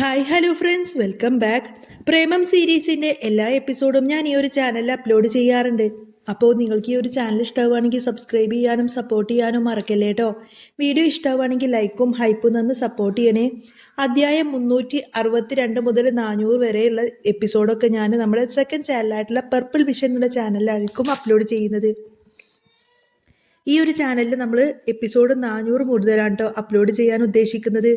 Hi hello friends welcome back Premam സീരീസിന്റെ എല്ലാ എപ്പിസോഡും ഞാൻ ഈ ഒരു ചാനലിൽ അപ്ലോഡ് ചെയ്യാറുണ്ട്. അപ്പോൾ നിങ്ങൾക്ക് ഈ ഒരു ചാനൽ ഇഷ്ടമാവുകയാണെങ്കിൽ സബ്സ്ക്രൈബ് ചെയ്യാനും സപ്പോർട്ട് ചെയ്യാനും മറക്കല്ലേ കേട്ടോ വീഡിയോ ഇഷ്ടമാവുകയാണെങ്കിൽ ലൈക്കും ഹൈപ്പും തന്ന് സപ്പോർട്ട് ചെയ്യണേ. അധ്യായം മുന്നൂറ്റി അറുപത്തി രണ്ട് മുതൽ നാനൂറ് വരെയുള്ള എപ്പിസോഡൊക്കെ ഞാൻ നമ്മുടെ സെക്കൻഡ് ചാനലായിട്ടുള്ള പർപ്പിൾ വിഷൻ എന്നുള്ള ചാനലിലായിരിക്കും അപ്ലോഡ് ചെയ്യുന്നത്. ഈ ഒരു ചാനലിൽ നമ്മൾ എപ്പിസോഡ് നാനൂറ് കൂടുതലാണ് കേട്ടോ അപ്ലോഡ് ചെയ്യാൻ ഉദ്ദേശിക്കുന്നത്.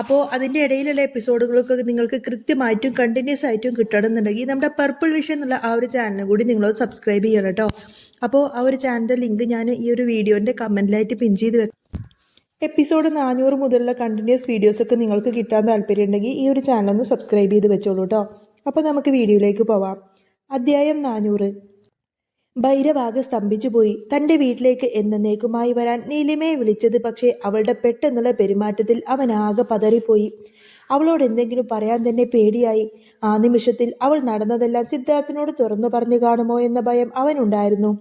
അപ്പോൾ അതിന്റെ ഇടയിലുള്ള എപ്പിസോഡുകളൊക്കെ നിങ്ങൾക്ക് കൃത്യമായിട്ടും കണ്ടിന്യൂസ് ആയിട്ടും കിട്ടണമെന്നുണ്ടെങ്കിൽ നമ്മുടെ പർപ്പിൾ വിഷൻ എന്നുള്ള ആ ഒരു ചാനലും കൂടി നിങ്ങൾ സബ്സ്ക്രൈബ് ചെയ്യണം കേട്ടോ അപ്പോൾ ആ ഒരു ചാനലിന്റെ ലിങ്ക് ഞാൻ ഈ ഒരു വീഡിയോന്റെ കമന്റിലായിട്ട് പിൻ ചെയ്ത് വെക്കും എപ്പിസോഡ് നാനൂറ് മുതലുള്ള കണ്ടിന്യൂസ് വീഡിയോസൊക്കെ നിങ്ങൾക്ക് കിട്ടാൻ താല്പര്യമുണ്ടെങ്കിൽ ഈ ഒരു ചാനൽ ഒന്ന് സബ്സ്ക്രൈബ് ചെയ്ത് വെച്ചോളൂ കേട്ടോ അപ്പോൾ നമുക്ക് വീഡിയോയിലേക്ക് പോവാം. അധ്യായം നാനൂറ്. ഭൈരവാകെ സ്തംഭിച്ചുപോയി തന്റെ വീട്ടിലേക്ക് എന്നേക്കുമായി വരാൻ നീലിമയെ വിളിച്ചത് പക്ഷേ അവളുടെ പെട്ടെന്നുള്ള പെരുമാറ്റത്തിൽ അവൻ ആകെ പതറിപ്പോയി. അവളോട് എന്തെങ്കിലും പറയാൻ തന്നെ പേടിയായി. ആ നിമിഷത്തിൽ അവൾ നടന്നതെല്ലാം സിദ്ധാർത്ഥിനോട് തുറന്നു പറഞ്ഞു കാണുമോ എന്ന ഭയം അവനുണ്ടായിരുന്നു.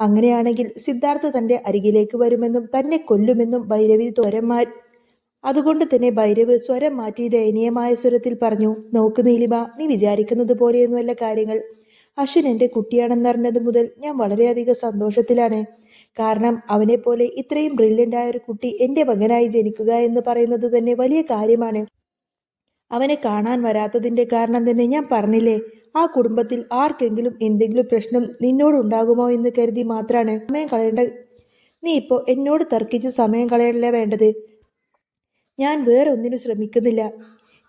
അങ്ങനെയാണെങ്കിൽ സിദ്ധാർത്ഥ തന്റെ അരികിലേക്ക് വരുമെന്നും തന്നെ കൊല്ലുമെന്നും ഭൈരവി ത്വരം അതുകൊണ്ട് തന്നെ ഭൈരവ് സ്വരം മാറ്റി ദയനീയമായ സ്വരത്തിൽ പറഞ്ഞു നോക്ക് നീലിമ നീ വിചാരിക്കുന്നത് പോലെയൊന്നുമല്ല കാര്യങ്ങൾ. അശ്വിൻ എന്റെ കുട്ടിയാണെന്നറിഞ്ഞത് മുതൽ ഞാൻ വളരെയധികം സന്തോഷത്തിലാണ്. കാരണം അവനെപ്പോലെ ഇത്രയും ബ്രില്യന്റ് ആയ ഒരു കുട്ടി എന്റെ മകനായി ജനിക്കുക എന്ന് പറയുന്നത് തന്നെ വലിയ കാര്യമാണ്. അവനെ കാണാൻ വരാത്തതിന്റെ കാരണം തന്നെ ഞാൻ പറഞ്ഞില്ലേ ആ കുടുംബത്തിൽ ആർക്കെങ്കിലും എന്തെങ്കിലും പ്രശ്നം നിന്നോടുണ്ടാകുമോ എന്ന് കരുതി മാത്രമാണ് സമയം കളയേണ്ട. നീ ഇപ്പോൾ എന്നോട് തർക്കിച്ച് സമയം കളയണല്ലേ വേണ്ടത്? ഞാൻ വേറെ ഒന്നിനും ശ്രമിക്കുന്നില്ല.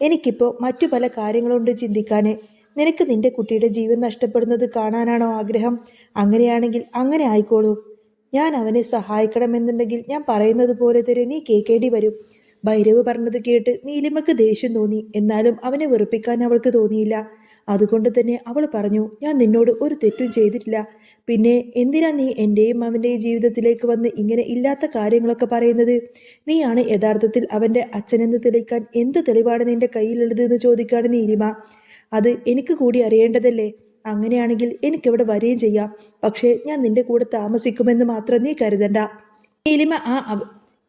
എനിക്കിപ്പോൾ മറ്റു പല കാര്യങ്ങളുണ്ട് ചിന്തിക്കാൻ നിനക്ക് നിന്റെ കുട്ടിയുടെ ജീവൻ നഷ്ടപ്പെടുന്നത് കാണാനാണോ ആഗ്രഹം? അങ്ങനെയാണെങ്കിൽ അങ്ങനെ ആയിക്കോളൂ. ഞാൻ അവനെ സഹായിക്കണമെന്നുണ്ടെങ്കിൽ ഞാൻ പറയുന്നത് പോലെ തന്നെ നീ കേൾക്കേണ്ടി വരും. ഭൈരവ് പറഞ്ഞത് കേട്ട് നീലിമക്ക് ദേഷ്യം തോന്നി. എന്നാലും അവനെ വെറുപ്പിക്കാൻ അവൾക്ക് തോന്നിയില്ല. അതുകൊണ്ട് തന്നെ അവൾ പറഞ്ഞു ഞാൻ നിന്നോട് ഒരു തെറ്റും ചെയ്തിട്ടില്ല. പിന്നെ എന്തിനാ നീ എന്റെയും അവന്റെയും ജീവിതത്തിലേക്ക് വന്ന് ഇങ്ങനെ ഇല്ലാത്ത കാര്യങ്ങളൊക്കെ പറയുന്നത്? നീയാണ് യഥാർത്ഥത്തിൽ അവന്റെ അച്ഛനെന്ന് തെളിയിക്കാൻ എന്ത് തെളിവാണ് നിന്റെ കയ്യിലുള്ളതെന്ന് ചോദിക്കാണ് നീലിമ. അത് എനിക്ക് കൂടി അറിയേണ്ടതല്ലേ? അങ്ങനെയാണെങ്കിൽ എനിക്കിവിടെ വരികയും ചെയ്യാം. പക്ഷേ ഞാൻ നിന്റെ കൂടെ താമസിക്കുമെന്ന് മാത്രം നീ കരുതണ്ട. നീലിമ ആ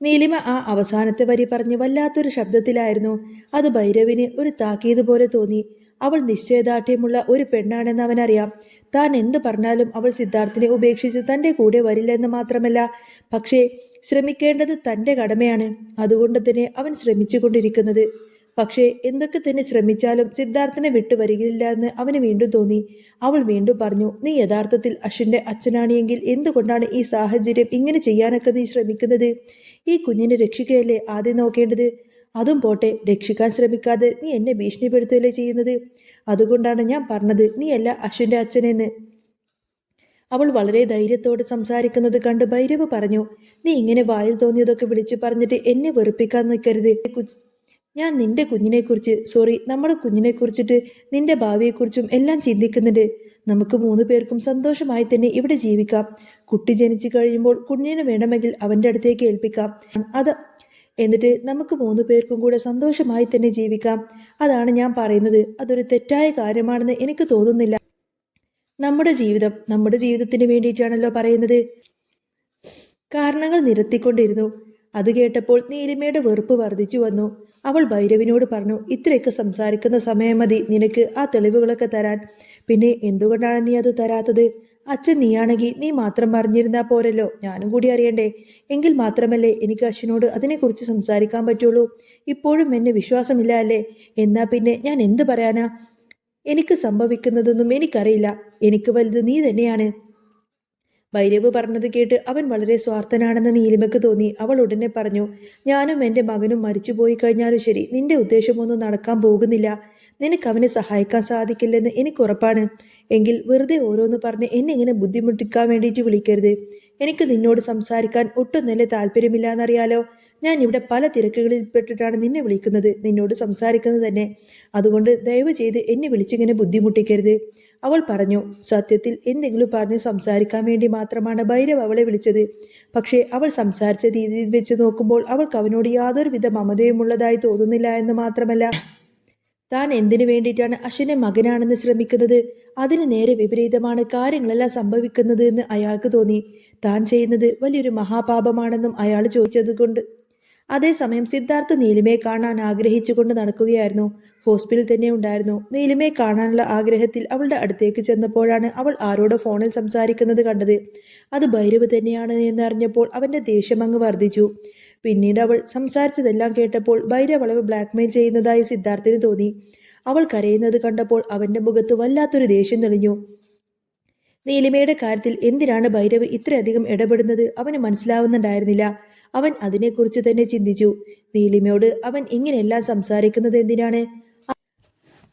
നീലിമ ആ അവസാനത്തെ വരി പറഞ്ഞ് വല്ലാത്തൊരു ശബ്ദത്തിലായിരുന്നു. അത് ഭൈരവിന് ഒരു താക്കീത് പോലെ തോന്നി. അവൾ നിശ്ചയദാർഢ്യമുള്ള ഒരു പെണ്ണാണെന്ന് അവനറിയാം. താൻ എന്തു പറഞ്ഞാലും അവൾ സിദ്ധാർത്ഥിനെ ഉപേക്ഷിച്ച് തന്റെ കൂടെ വരില്ല എന്ന് മാത്രമല്ല പക്ഷേ ശ്രമിക്കേണ്ടത് തന്റെ കടമയാണ്. അതുകൊണ്ട് തന്നെ അവൻ ശ്രമിച്ചുകൊണ്ടിരിക്കുന്നത്. പക്ഷേ എന്തൊക്കെ തന്നെ ശ്രമിച്ചാലും സിദ്ധാർത്ഥനെ വിട്ടുവരികയില്ല എന്ന് അവന് വീണ്ടും തോന്നി. അവൾ വീണ്ടും പറഞ്ഞു നീ യഥാർത്ഥത്തിൽ അശ്വിന്റെ അച്ഛനാണിയെങ്കിൽ എന്തുകൊണ്ടാണ് ഈ സാഹചര്യം ഇങ്ങനെ ചെയ്യാനൊക്കെ നീ ശ്രമിക്കുന്നത്? ഈ കുഞ്ഞിനെ രക്ഷിക്കുകയല്ലേ ആദ്യം നോക്കേണ്ടത്? അതും പോട്ടെ രക്ഷിക്കാൻ ശ്രമിക്കാതെ നീ എന്നെ ഭീഷണിപ്പെടുത്തുകയല്ലേ ചെയ്യുന്നത്? അതുകൊണ്ടാണ് ഞാൻ പറഞ്ഞത് നീയല്ല അശ്വിന്റെ അച്ഛനെന്ന്. അവൾ വളരെ ധൈര്യത്തോടെ സംസാരിക്കുന്നത് കണ്ട് ഭൈരവ് പറഞ്ഞു നീ ഇങ്ങനെ വായിൽ തോന്നിയതൊക്കെ വിളിച്ചു പറഞ്ഞിട്ട് എന്നെ വെറുപ്പിക്കാൻ നിൽക്കരുത്. ഞാൻ നിന്റെ കുഞ്ഞിനെക്കുറിച്ച് സോറി നമ്മുടെ കുഞ്ഞിനെക്കുറിച്ചിട്ട് നിന്റെ ഭാവിയെക്കുറിച്ചും എല്ലാം ചിന്തിക്കുന്നുണ്ട്. നമുക്ക് മൂന്ന് പേർക്കും സന്തോഷമായി തന്നെ ഇവിടെ ജീവിക്കാം. കുട്ടി ജനിച്ചു കഴിയുമ്പോൾ കുഞ്ഞിനെ വേണമെങ്കിൽ അവന്റെ അടുത്തേക്ക് ഏൽപ്പിക്കാം. അത് എന്നിട്ട് നമുക്ക് മൂന്ന് പേർക്കും കൂടെ സന്തോഷമായി തന്നെ ജീവിക്കാം. അതാണ് ഞാൻ പറയുന്നത്. അതൊരു തെറ്റായ കാര്യമാണെന്ന് എനിക്ക് തോന്നുന്നില്ല. നമ്മുടെ ജീവിതം നമ്മുടെ ജീവിതത്തിന് വേണ്ടിയിട്ടാണല്ലോ പറയുന്നത്. കാരണങ്ങൾ നിരത്തിക്കൊണ്ടിരുന്നു. അത് കേട്ടപ്പോൾ നീലിമയുടെ വെറുപ്പ് വർദ്ധിച്ചു വന്നു. അവൾ ഭൈരവിനോട് പറഞ്ഞു ഇത്രയൊക്കെ സംസാരിക്കുന്ന സമയം മതി നിനക്ക് ആ തെളിവുകളൊക്കെ തരാൻ. പിന്നെ എന്തുകൊണ്ടാണ് നീ അത് തരാത്തത്? അച്ഛൻ നീയാണെങ്കിൽ നീ മാത്രം പറഞ്ഞിരുന്നാൽ പോരല്ലോ ഞാനും കൂടി അറിയണ്ടേ? എങ്കിൽ മാത്രമല്ലേ എനിക്ക് അച്ഛനോട് അതിനെക്കുറിച്ച് സംസാരിക്കാൻ പറ്റുള്ളൂ? ഇപ്പോഴും എന്നെ വിശ്വാസമില്ല അല്ലേ? എന്നാ പിന്നെ ഞാൻ എന്ത് പറയാനാ? എനിക്ക് സംഭവിക്കുന്നതൊന്നും എനിക്കറിയില്ല. എനിക്ക് വലുത് നീ തന്നെയാണ്. ഭൈരവ് പറഞ്ഞത് കേട്ട് അവൻ വളരെ സ്വാർത്ഥനാണെന്ന് നീലിമയ്ക്ക് തോന്നി. അവൾ ഉടനെ പറഞ്ഞു ഞാനും എന്റെ മകനും മരിച്ചുപോയി കഴിഞ്ഞാലും ശരി നിന്റെ ഉദ്ദേശമൊന്നും നടക്കാൻ പോകുന്നില്ല. നിനക്ക് അവനെ സഹായിക്കാൻ സാധിക്കില്ലെന്ന് എനിക്ക് ഉറപ്പാണ്. എങ്കിൽ വെറുതെ ഓരോന്ന് പറഞ്ഞ് എന്നെ ഇങ്ങനെ ബുദ്ധിമുട്ടിക്കാൻ വേണ്ടിയിട്ട് വിളിക്കരുത്. എനിക്ക് നിന്നോട് സംസാരിക്കാൻ ഒട്ടും നല്ല താല്പര്യമില്ല എന്നറിയാലോ ഞാൻ ഇവിടെ പല തിരക്കുകളിൽ പെട്ടിട്ടാണ് നിന്നെ വിളിക്കുന്നത്. നിന്നോട് സംസാരിക്കുന്നത് തന്നെ. അതുകൊണ്ട് ദയവ് ചെയ്ത് എന്നെ വിളിച്ചിങ്ങനെ ബുദ്ധിമുട്ടിക്കരുത്. അവൾ പറഞ്ഞു സത്യത്തിൽ എന്തെങ്കിലും പറഞ്ഞ് സംസാരിക്കാൻ വേണ്ടി മാത്രമാണ് ഭൈരവ് അവളെ വിളിച്ചത്. പക്ഷേ അവൾ സംസാരിച്ച രീതിയിൽ വെച്ച് നോക്കുമ്പോൾ അവൾക്ക് അവനോട് യാതൊരുവിധ മമതയും ഉള്ളതായി തോന്നുന്നില്ല എന്ന് മാത്രമല്ല താൻ എന്തിനു വേണ്ടിയിട്ടാണ് അശ്വിനെ മകനാണെന്ന് ശ്രമിക്കുന്നത്? അതിന് നേരെ വിപരീതമാണ് കാര്യങ്ങളെല്ലാം സംഭവിക്കുന്നത് എന്ന് അയാൾക്ക് തോന്നി. താൻ ചെയ്യുന്നത് വലിയൊരു മഹാപാപമാണെന്നും അയാൾ ചോദിച്ചത് കൊണ്ട് അതേസമയം സിദ്ധാർത്ഥ് നീലിമയെ കാണാൻ ആഗ്രഹിച്ചുകൊണ്ട് നടക്കുകയായിരുന്നു. ഹോസ്പിറ്റലിൽ തന്നെ ഉണ്ടായിരുന്നു. നീലിമയെ കാണാനുള്ള ആഗ്രഹത്തിൽ അവളുടെ അടുത്തേക്ക് ചെന്നപ്പോഴാണ് അവൾ ആരോടോ ഫോണിൽ സംസാരിക്കുന്നത് കണ്ടത്. അത് ഭൈരവ് തന്നെയാണ് എന്നറിഞ്ഞപ്പോൾ അവന്റെ ദേഷ്യം അങ്ങ് വർദ്ധിച്ചു. പിന്നീട് അവൾ സംസാരിച്ചതെല്ലാം കേട്ടപ്പോൾ ഭൈരവ് അവളെ ബ്ലാക്ക്മെയിൽ ചെയ്യുന്നതായി സിദ്ധാർത്ഥിന് തോന്നി. അവൾ കരയുന്നത് കണ്ടപ്പോൾ അവന്റെ മുഖത്ത് വല്ലാത്തൊരു ദേഷ്യം തെളിഞ്ഞു. നീലിമയുടെ കാര്യത്തിൽ എന്തിനാണ് ഭൈരവ് ഇത്രയധികം ഇടപെടുന്നത്? അവന് മനസ്സിലാവുന്നുണ്ടായിരുന്നില്ല. അവൻ അതിനെക്കുറിച്ച് തന്നെ ചിന്തിച്ചു. നീലിമയോട് അവൻ ഇങ്ങനെയെല്ലാം സംസാരിക്കുന്നത് എന്തിനാണ്?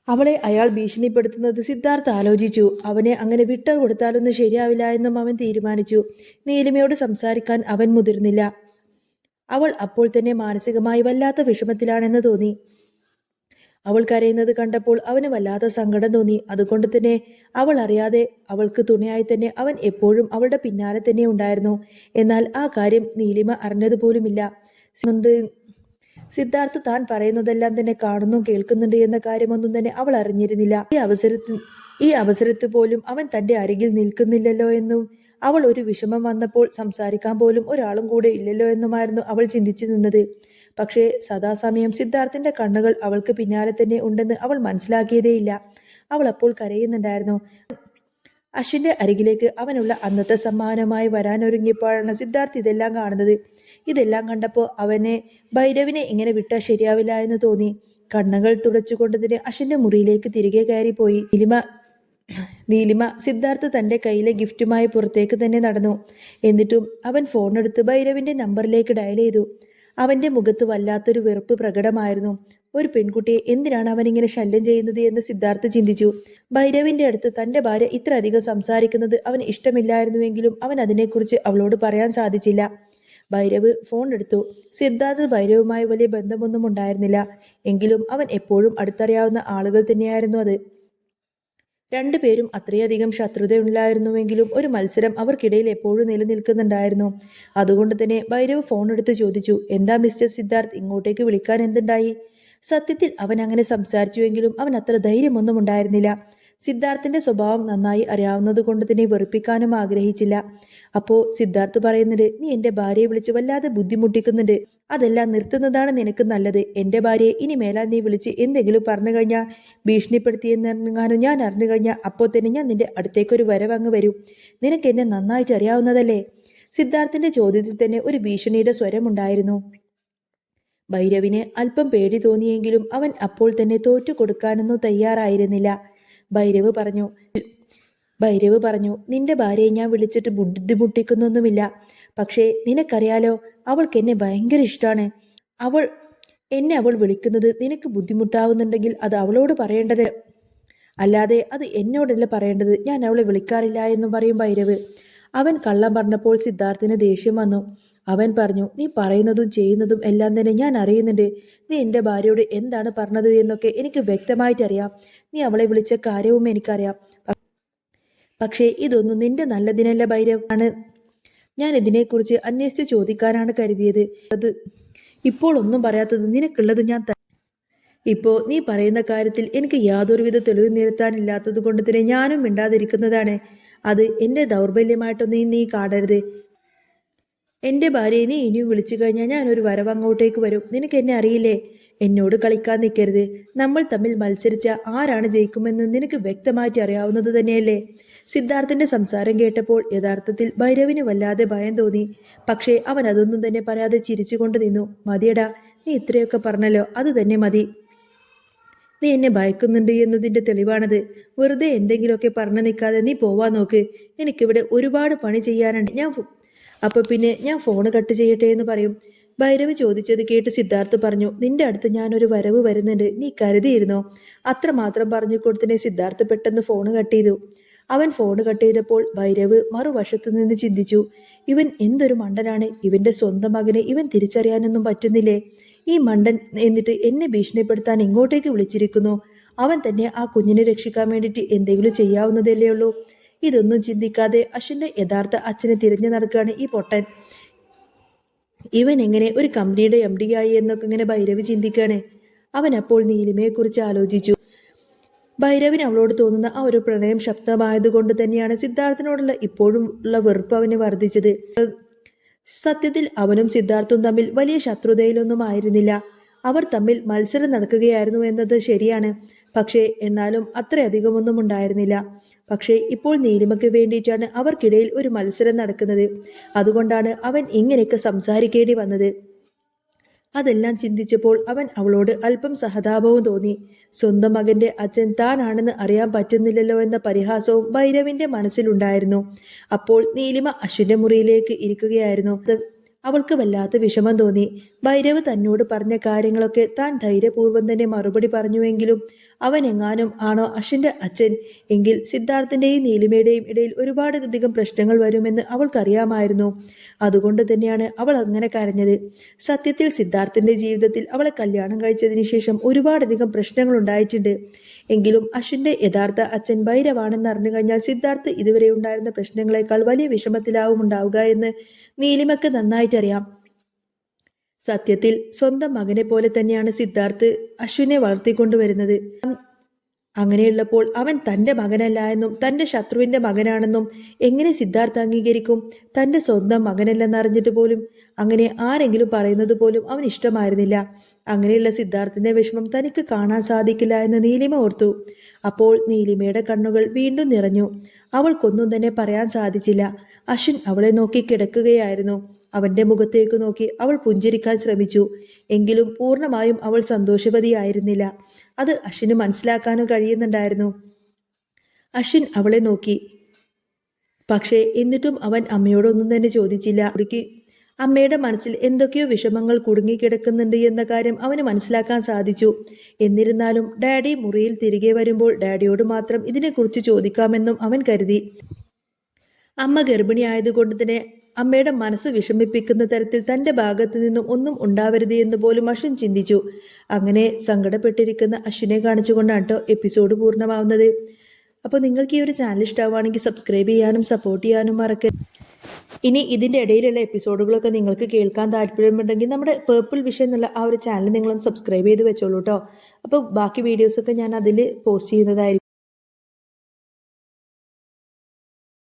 അവളെ അയാൾ ഭീഷണിപ്പെടുത്തുന്നത് സിദ്ധാർത്ഥ ആലോചിച്ചു. അവനെ അങ്ങനെ വിട്ടർ കൊടുത്താലൊന്നും ശരിയാവില്ല എന്നും അവൻ തീരുമാനിച്ചു. നീലിമയോട് സംസാരിക്കാൻ അവൻ മുതിർന്നില്ല. അവൾ അപ്പോൾ തന്നെ മാനസികമായി വല്ലാത്ത വിഷമത്തിലാണെന്ന് തോന്നി. അവൾ കരയുന്നത് കണ്ടപ്പോൾ അവന് വല്ലാത്ത സങ്കടം തോന്നി. അതുകൊണ്ട് തന്നെ അവൾ അറിയാതെ അവൾക്ക് തുണയായി തന്നെ അവൻ എപ്പോഴും അവളുടെ പിന്നാലെ തന്നെ ഉണ്ടായിരുന്നു. എന്നാൽ ആ കാര്യം നീലിമ അറിഞ്ഞതുപോലുമില്ല. സിദ്ധാർത്ഥ് താൻ പറയുന്നതെല്ലാം തന്നെ കാണുന്നു കേൾക്കുന്നുണ്ട് എന്ന കാര്യമൊന്നും തന്നെ അവൾ അറിഞ്ഞിരുന്നില്ല. ഈ അവസരത്തിൽ ഈ അവസരത്തിൽ പോലും അവൻ തന്റെ അരികിൽ നിൽക്കുന്നില്ലല്ലോ എന്നും അവൾ ഒരു വിഷമം വന്നപ്പോൾ സംസാരിക്കാൻ പോലും ഒരാളും കൂടെ ഇല്ലല്ലോ എന്നുമായിരുന്നു അവൾ ചിന്തിച്ചു നിന്നത്. പക്ഷേ സദാസമയം സിദ്ധാർത്ഥിന്റെ കണ്ണുകൾ അവൾക്ക് പിന്നാലെ തന്നെ ഉണ്ടെന്ന് അവൾ മനസ്സിലാക്കിയതേയില്ല. അവൾ അപ്പോൾ കരയുന്നുണ്ടായിരുന്നു. അശ്വിന്റെ അരികിലേക്ക് അവനുള്ള അന്നത്തെ സമ്മാനമായി വരാനൊരുങ്ങിയപ്പോഴാണ് സിദ്ധാർത്ഥ് ഇതെല്ലാം കാണുന്നത്. ഇതെല്ലാം കണ്ടപ്പോൾ അവനെ ഭൈരവിനെ ഇങ്ങനെ വിട്ടാൽ ശരിയാവില്ല എന്ന് തോന്നി. കണ്ണുകൾ തുടച്ചുകൊണ്ട് തന്നെ അശ്വിന്റെ മുറിയിലേക്ക് തിരികെ കയറിപ്പോയി. നീലിമ നീലിമ സിദ്ധാർത്ഥ് തന്റെ കയ്യിലെ ഗിഫ്റ്റുമായി പുറത്തേക്ക് തന്നെ നടന്നു. എന്നിട്ടും അവൻ ഫോണെടുത്ത് ഭൈരവിന്റെ നമ്പറിലേക്ക് ഡയൽ ചെയ്തു. അവന്റെ മുഖത്ത് വല്ലാത്തൊരു വെറുപ്പ് പ്രകടമായിരുന്നു. ഒരു പെൺകുട്ടിയെ എന്തിനാണ് അവൻ ഇങ്ങനെ ശല്യം ചെയ്യുന്നത് എന്ന് സിദ്ധാർത്ഥ് ചിന്തിച്ചു. ഭൈരവിന്റെ അടുത്ത് തന്റെ ഭാര്യ ഇത്ര അധികം സംസാരിക്കുന്നത് അവന് ഇഷ്ടമില്ലായിരുന്നുവെങ്കിലും അവൻ അതിനെക്കുറിച്ച് അവളോട് പറയാൻ സാധിച്ചില്ല. ഭൈരവ് ഫോൺ എടുത്തു. സിദ്ധാർത്ഥ് ഭൈരവുമായി വലിയ ബന്ധമൊന്നും ഉണ്ടായിരുന്നില്ല. എങ്കിലും അവൻ എപ്പോഴും അടുത്തറിയാവുന്ന ആളുകൾ തന്നെയായിരുന്നു അത്. രണ്ടുപേരും അത്രയധികം ശത്രുതയുണ്ടായിരുന്നുവെങ്കിലും ഒരു മത്സരം അവർക്കിടയിൽ എപ്പോഴും നിലനിൽക്കുന്നുണ്ടായിരുന്നു. അതുകൊണ്ട് തന്നെ ഭൈരവ് ഫോൺ എടുത്ത് ചോദിച്ചു എന്താ മിസ്റ്റർ സിദ്ധാർത്ഥ് ഇങ്ങോട്ടേക്ക് വിളിക്കാൻ എന്തുണ്ടായി? സത്യത്തിൽ അവൻ അങ്ങനെ സംസാരിച്ചുവെങ്കിലും അവൻ അത്ര ധൈര്യമൊന്നും ഉണ്ടായിരുന്നില്ല. സിദ്ധാർത്ഥിന്റെ സ്വഭാവം നന്നായി അറിയാവുന്നത് കൊണ്ട് തന്നെ വെറുപ്പിക്കാനും ആഗ്രഹിച്ചില്ല. അപ്പോ സിദ്ധാർത്ഥ് പറയുന്നുണ്ട് നീ എന്റെ ഭാര്യയെ വിളിച്ച് വല്ലാതെ ബുദ്ധിമുട്ടിക്കുന്നുണ്ട്. അതെല്ലാം നിർത്തുന്നതാണ് നിനക്ക് നല്ലത്. എന്റെ ഭാര്യയെ ഇനി മേലാൽ നീ വിളിച്ച് എന്തെങ്കിലും പറഞ്ഞു കഴിഞ്ഞാൽ ഭീഷണിപ്പെടുത്തിയെന്നെങ്ങാനും ഞാൻ അറിഞ്ഞു കഴിഞ്ഞാൽ അപ്പോൾ തന്നെ ഞാൻ നിന്റെ അടുത്തേക്കൊരു വരവങ്ങ് വരും. നിനക്ക് എന്നെ നന്നായി അറിയാവുന്നതല്ലേ സിദ്ധാർത്ഥിന്റെ ചോദ്യത്തിൽ തന്നെ ഒരു ഭീഷണിയുടെ സ്വരമുണ്ടായിരുന്നു ഭൈരവിന് അല്പം പേടി തോന്നിയെങ്കിലും അവൻ അപ്പോൾ തന്നെ തോറ്റു കൊടുക്കാനൊന്നും തയ്യാറായിരുന്നില്ല. ഭൈരവ് പറഞ്ഞു ഭൈരവ് പറഞ്ഞു നിന്റെ ഭാര്യയെ ഞാൻ വിളിച്ചിട്ട് ബുദ്ധിമുട്ടിക്കുന്നൊന്നുമില്ല. പക്ഷേ നിനക്കറിയാലോ അവൾക്ക് എന്നെ ഭയങ്കര ഇഷ്ടമാണ് അവൾ എന്നെ അവൾ വിളിക്കുന്നത് നിനക്ക് ബുദ്ധിമുട്ടാവുന്നുണ്ടെങ്കിൽ അത് അവളോട് പറയേണ്ടത്. അല്ലാതെ അത് എന്നോടല്ല പറയേണ്ടത്. ഞാൻ അവളെ വിളിക്കാറില്ല എന്ന് പറയും ഭൈരവ്. അവൻ കള്ളം പറഞ്ഞപ്പോൾ സിദ്ധാർത്ഥിന് ദേഷ്യം വന്നു. അവൻ പറഞ്ഞു നീ പറയുന്നതും ചെയ്യുന്നതും എല്ലാം തന്നെ ഞാൻ അറിയുന്നുണ്ട്. നീ എന്റെ ഭാര്യയോട് എന്താണ് പറഞ്ഞത് എന്നൊക്കെ എനിക്ക് വ്യക്തമായിട്ടറിയാം. നീ അവളെ വിളിച്ച കാര്യവും എനിക്കറിയാം. പക്ഷേ ഇതൊന്നും നിന്റെ നല്ലതിനല്ല ഭൈരവ്. ആണ് ഞാൻ ഇതിനെക്കുറിച്ച് അന്വേഷിച്ച് ചോദിക്കാനാണ് കരുതിയത്. അത് ഇപ്പോൾ ഒന്നും പറയാത്തത് നിനക്കുള്ളത് ഞാൻ ഇപ്പോ നീ പറയുന്ന കാര്യത്തിൽ എനിക്ക് യാതൊരുവിധ തെളിവ് നിരത്താനില്ലാത്തത് കൊണ്ട് തന്നെ ഞാനും മിണ്ടാതിരിക്കുന്നതാണ്. അത് എന്റെ ദൗർബല്യമായിട്ടൊന്നും നീ കാണരുത്. എന്റെ ഭാര്യയെ നീ ഇനിയും വിളിച്ചു കഴിഞ്ഞാൽ ഞാൻ ഒരു വരവ് അങ്ങോട്ടേക്ക് വരും. നിനക്ക് എന്നെ അറിയില്ലേ? എന്നോട് കളിക്കാൻ നിൽക്കരുത്. നമ്മൾ തമ്മിൽ മത്സരിച്ച ആരാണ് ജയിക്കുമെന്ന് നിനക്ക് വ്യക്തമായിട്ട് അറിയാവുന്നത് തന്നെയല്ലേ? സിദ്ധാർത്ഥിന്റെ സംസാരം കേട്ടപ്പോൾ യഥാർത്ഥത്തിൽ ഭൈരവിന് വല്ലാതെ ഭയം തോന്നി. പക്ഷേ അവൻ അതൊന്നും തന്നെ പറയാതെ ചിരിച്ചുകൊണ്ട് നിന്നു. മതിയടാ നീ ഇത്രയൊക്കെ പറഞ്ഞല്ലോ അത് തന്നെ മതി. നീ എന്നെ ഭയക്കുന്നുണ്ട് എന്നതിന്റെ തെളിവാണത്. വെറുതെ എന്തെങ്കിലുമൊക്കെ പറഞ്ഞു നിൽക്കാതെ നീ പോവാൻ നോക്ക്. എനിക്കിവിടെ ഒരുപാട് പണി ചെയ്യാനുണ്ട്. ഞാൻ അപ്പോൾ അപ്പൊ പിന്നെ ഞാൻ ഫോണ് കട്ട് ചെയ്യട്ടെ എന്ന് പറയും. ഭൈരവ് ചോദിച്ചത് കേട്ട് സിദ്ധാർത്ഥ് പറഞ്ഞു നിന്റെ അടുത്ത് ഞാനൊരു വരവ് വരുന്നുണ്ട്. നീ കരുതിയിരുന്നോ? അത്രമാത്രം പറഞ്ഞു കൊടുത്തിനെ സിദ്ധാർത്ഥ് പെട്ടെന്ന് ഫോണ് കട്ട് ചെയ്തു. അവൻ ഫോൺ കട്ട് ചെയ്തപ്പോൾ ഭൈരവ് മറുവശത്തു നിന്ന് ചിന്തിച്ചു ഇവൻ എന്തൊരു മണ്ടനാണ്? ഇവന്റെ സ്വന്തം മകനെ ഇവൻ തിരിച്ചറിയാനൊന്നും പറ്റുന്നില്ലേ? ഈ മണ്ടൻ എന്നിട്ട് എന്നെ ഭീഷണിപ്പെടുത്താൻ ഇങ്ങോട്ടേക്ക് വിളിച്ചിരിക്കുന്നു. അവൻ തന്നെ ആ കുഞ്ഞിനെ രക്ഷിക്കാൻ വേണ്ടിയിട്ട് എന്തെങ്കിലും ചെയ്യാവുന്നതല്ലേ ഉള്ളൂ. ഇതൊന്നും ചിന്തിക്കാതെ അശ്വിന്റെ യഥാർത്ഥ അച്ഛനെ തിരഞ്ഞു നടക്കുകയാണ് ഈ പൊട്ടൻ. ഇവൻ എങ്ങനെ ഒരു കമ്പനിയുടെ എം ഡി ആയി എന്നൊക്കെ ഇങ്ങനെ ഭൈരവി ചിന്തിക്കുകയാണ്. അവൻ അപ്പോൾ നീലിമയെക്കുറിച്ച് ആലോചിച്ചു. ഭൈരവിന് അവളോട് തോന്നുന്ന ആ ഒരു പ്രണയം ശക്തമായതുകൊണ്ട് തന്നെയാണ് സിദ്ധാർത്ഥനോടുള്ള ഇപ്പോഴും ഉള്ള വെറുപ്പ് അവനെ വർദ്ധിച്ചത്. സത്യത്തിൽ അവനും സിദ്ധാർത്ഥും തമ്മിൽ വലിയ ശത്രുതയിലൊന്നും ആയിരുന്നില്ല. അവർ തമ്മിൽ മത്സരം നടക്കുകയായിരുന്നു എന്നത് ശരിയാണ്. പക്ഷേ എന്നാലും അത്രയധികമൊന്നും ഉണ്ടായിരുന്നില്ല. പക്ഷേ ഇപ്പോൾ നീലിമയ്ക്ക് വേണ്ടിയിട്ടാണ് അവർക്കിടയിൽ ഒരു മത്സരം നടക്കുന്നത്. അതുകൊണ്ടാണ് അവൻ ഇങ്ങനെയൊക്കെ സംസാരിക്കേണ്ടി വന്നത്. അതെല്ലാം ചിന്തിച്ചപ്പോൾ അവൻ അവളോട് അല്പം സഹതാപവും തോന്നി. സ്വന്തം മകന്റെ അച്ഛൻ താനാണെന്ന് അറിയാൻ പറ്റുന്നില്ലല്ലോ എന്ന പരിഹാസവും ഭൈരവിന്റെ മനസ്സിലുണ്ടായിരുന്നു. അപ്പോൾ നീലിമ അശ്വിന്റെ മുറിയിലേക്ക് ഇരിക്കുകയായിരുന്നു. അവൾക്ക് വല്ലാത്ത വിഷമം തോന്നി. ഭൈരവ് തന്നോട് പറഞ്ഞ കാര്യങ്ങളൊക്കെ താൻ ധൈര്യപൂർവം തന്നെ മറുപടി പറഞ്ഞുവെങ്കിലും അവൻ എങ്ങാനും ആണോ അശ്വിന്റെ അച്ഛൻ? എങ്കിൽ സിദ്ധാർത്ഥന്റെയും നീലിമയുടെയും ഇടയിൽ ഒരുപാട് അധികം പ്രശ്നങ്ങൾ വരുമെന്ന് അവൾക്കറിയാമായിരുന്നു. അതുകൊണ്ട് തന്നെയാണ് അവൾ അങ്ങനെ കരഞ്ഞത്. സത്യത്തിൽ സിദ്ധാർത്ഥന്റെ ജീവിതത്തിൽ അവളെ കല്യാണം കഴിച്ചതിന് ശേഷം ഒരുപാടധികം പ്രശ്നങ്ങൾ ഉണ്ടായിട്ടുണ്ട്. എങ്കിലും അശ്വിന്റെ യഥാർത്ഥ അച്ഛൻ ഭൈരവാണെന്ന് അറിഞ്ഞു കഴിഞ്ഞാൽ സിദ്ധാർത്ഥ് ഇതുവരെ ഉണ്ടായിരുന്ന പ്രശ്നങ്ങളെക്കാൾ വലിയ വിഷമത്തിലാവും ഉണ്ടാവുക എന്ന് നീലിമയ്ക്ക് നന്നായിട്ടറിയാം. സത്യത്തിൽ സ്വന്തം മകനെ പോലെ തന്നെയാണ് സിദ്ധാർത്ഥ് അശ്വിനെ വളർത്തിക്കൊണ്ടുവരുന്നത്. അങ്ങനെയുള്ളപ്പോൾ അവൻ തന്റെ മകനല്ല എന്നും തന്റെ ശത്രുവിന്റെ മകനാണെന്നും എങ്ങനെ സിദ്ധാർത്ഥ അംഗീകരിക്കും? തന്റെ സ്വന്തം മകനല്ലെന്നറിഞ്ഞിട്ട് പോലും അങ്ങനെ ആരെങ്കിലും പറയുന്നത് പോലും അവൻ ഇഷ്ടമായിരുന്നില്ല. അങ്ങനെയുള്ള സിദ്ധാർത്ഥിന്റെ വിഷമം തനിക്ക് കാണാൻ സാധിക്കില്ല എന്ന് നീലിമ ഓർത്തു. അപ്പോൾ നീലിമയുടെ കണ്ണുകൾ വീണ്ടും നിറഞ്ഞു. അവൾക്കൊന്നും തന്നെ പറയാൻ സാധിച്ചില്ല. അശ്വിൻ അവളെ നോക്കി കിടക്കുകയായിരുന്നു. അവന്റെ മുഖത്തേക്ക് നോക്കി അവൾ പുഞ്ചിരിക്കാൻ ശ്രമിച്ചു. എങ്കിലും പൂർണമായും അവൾ സന്തോഷവതിയായിരുന്നില്ല. അത് അശ്വിന് മനസ്സിലാക്കാനും കഴിയുന്നുണ്ടായിരുന്നു. അശ്വിൻ അവളെ നോക്കി. പക്ഷേ എന്നിട്ടും അവൻ അമ്മയോടൊന്നും തന്നെ ചോദിച്ചില്ല. അവർക്ക് അമ്മയുടെ മനസ്സിൽ എന്തൊക്കെയോ വിഷമങ്ങൾ കുടുങ്ങിക്കിടക്കുന്നുണ്ട് എന്ന കാര്യം അവന് മനസ്സിലാക്കാൻ സാധിച്ചു. എന്നിരുന്നാലും ഡാഡി മുറിയിൽ തിരികെ വരുമ്പോൾ ഡാഡിയോട് മാത്രം ഇതിനെക്കുറിച്ച് ചോദിക്കാമെന്നും അവൻ കരുതി. അമ്മ ഗർഭിണിയായതുകൊണ്ട് തന്നെ അമ്മയുടെ മനസ്സ് വിഷമിപ്പിക്കുന്ന തരത്തിൽ തന്റെ ഭാഗത്തു നിന്നും ഒന്നും ഉണ്ടാവരുത് എന്ന് പോലും അശ്വിൻ ചിന്തിച്ചു. അങ്ങനെ സങ്കടപ്പെട്ടിരിക്കുന്ന അശ്വിനെ കാണിച്ചുകൊണ്ടാണ് കേട്ടോ എപ്പിസോഡ് പൂർണമാവുന്നത്. അപ്പോൾ നിങ്ങൾക്ക് ഈ ഒരു ചാനൽ ഇഷ്ടമാവുകയാണെങ്കിൽ സബ്സ്ക്രൈബ് ചെയ്യാനും സപ്പോർട്ട് ചെയ്യാനും മറക്കരുത്. ഇനി ഇതിന്റെ ഇടയിലുള്ള എപ്പിസോഡുകളൊക്കെ നിങ്ങൾക്ക് കേൾക്കാൻ താല്പര്യമുണ്ടെങ്കിൽ നമ്മുടെ പേർപ്പിൾ വിഷയം എന്നുള്ള ആ ഒരു ചാനൽ നിങ്ങളൊന്ന് സബ്സ്ക്രൈബ് ചെയ്ത് വെച്ചോളൂ കേട്ടോ അപ്പോൾ ബാക്കി വീഡിയോസൊക്കെ ഞാൻ അതിൽ പോസ്റ്റ് ചെയ്യുന്നതായിരിക്കും.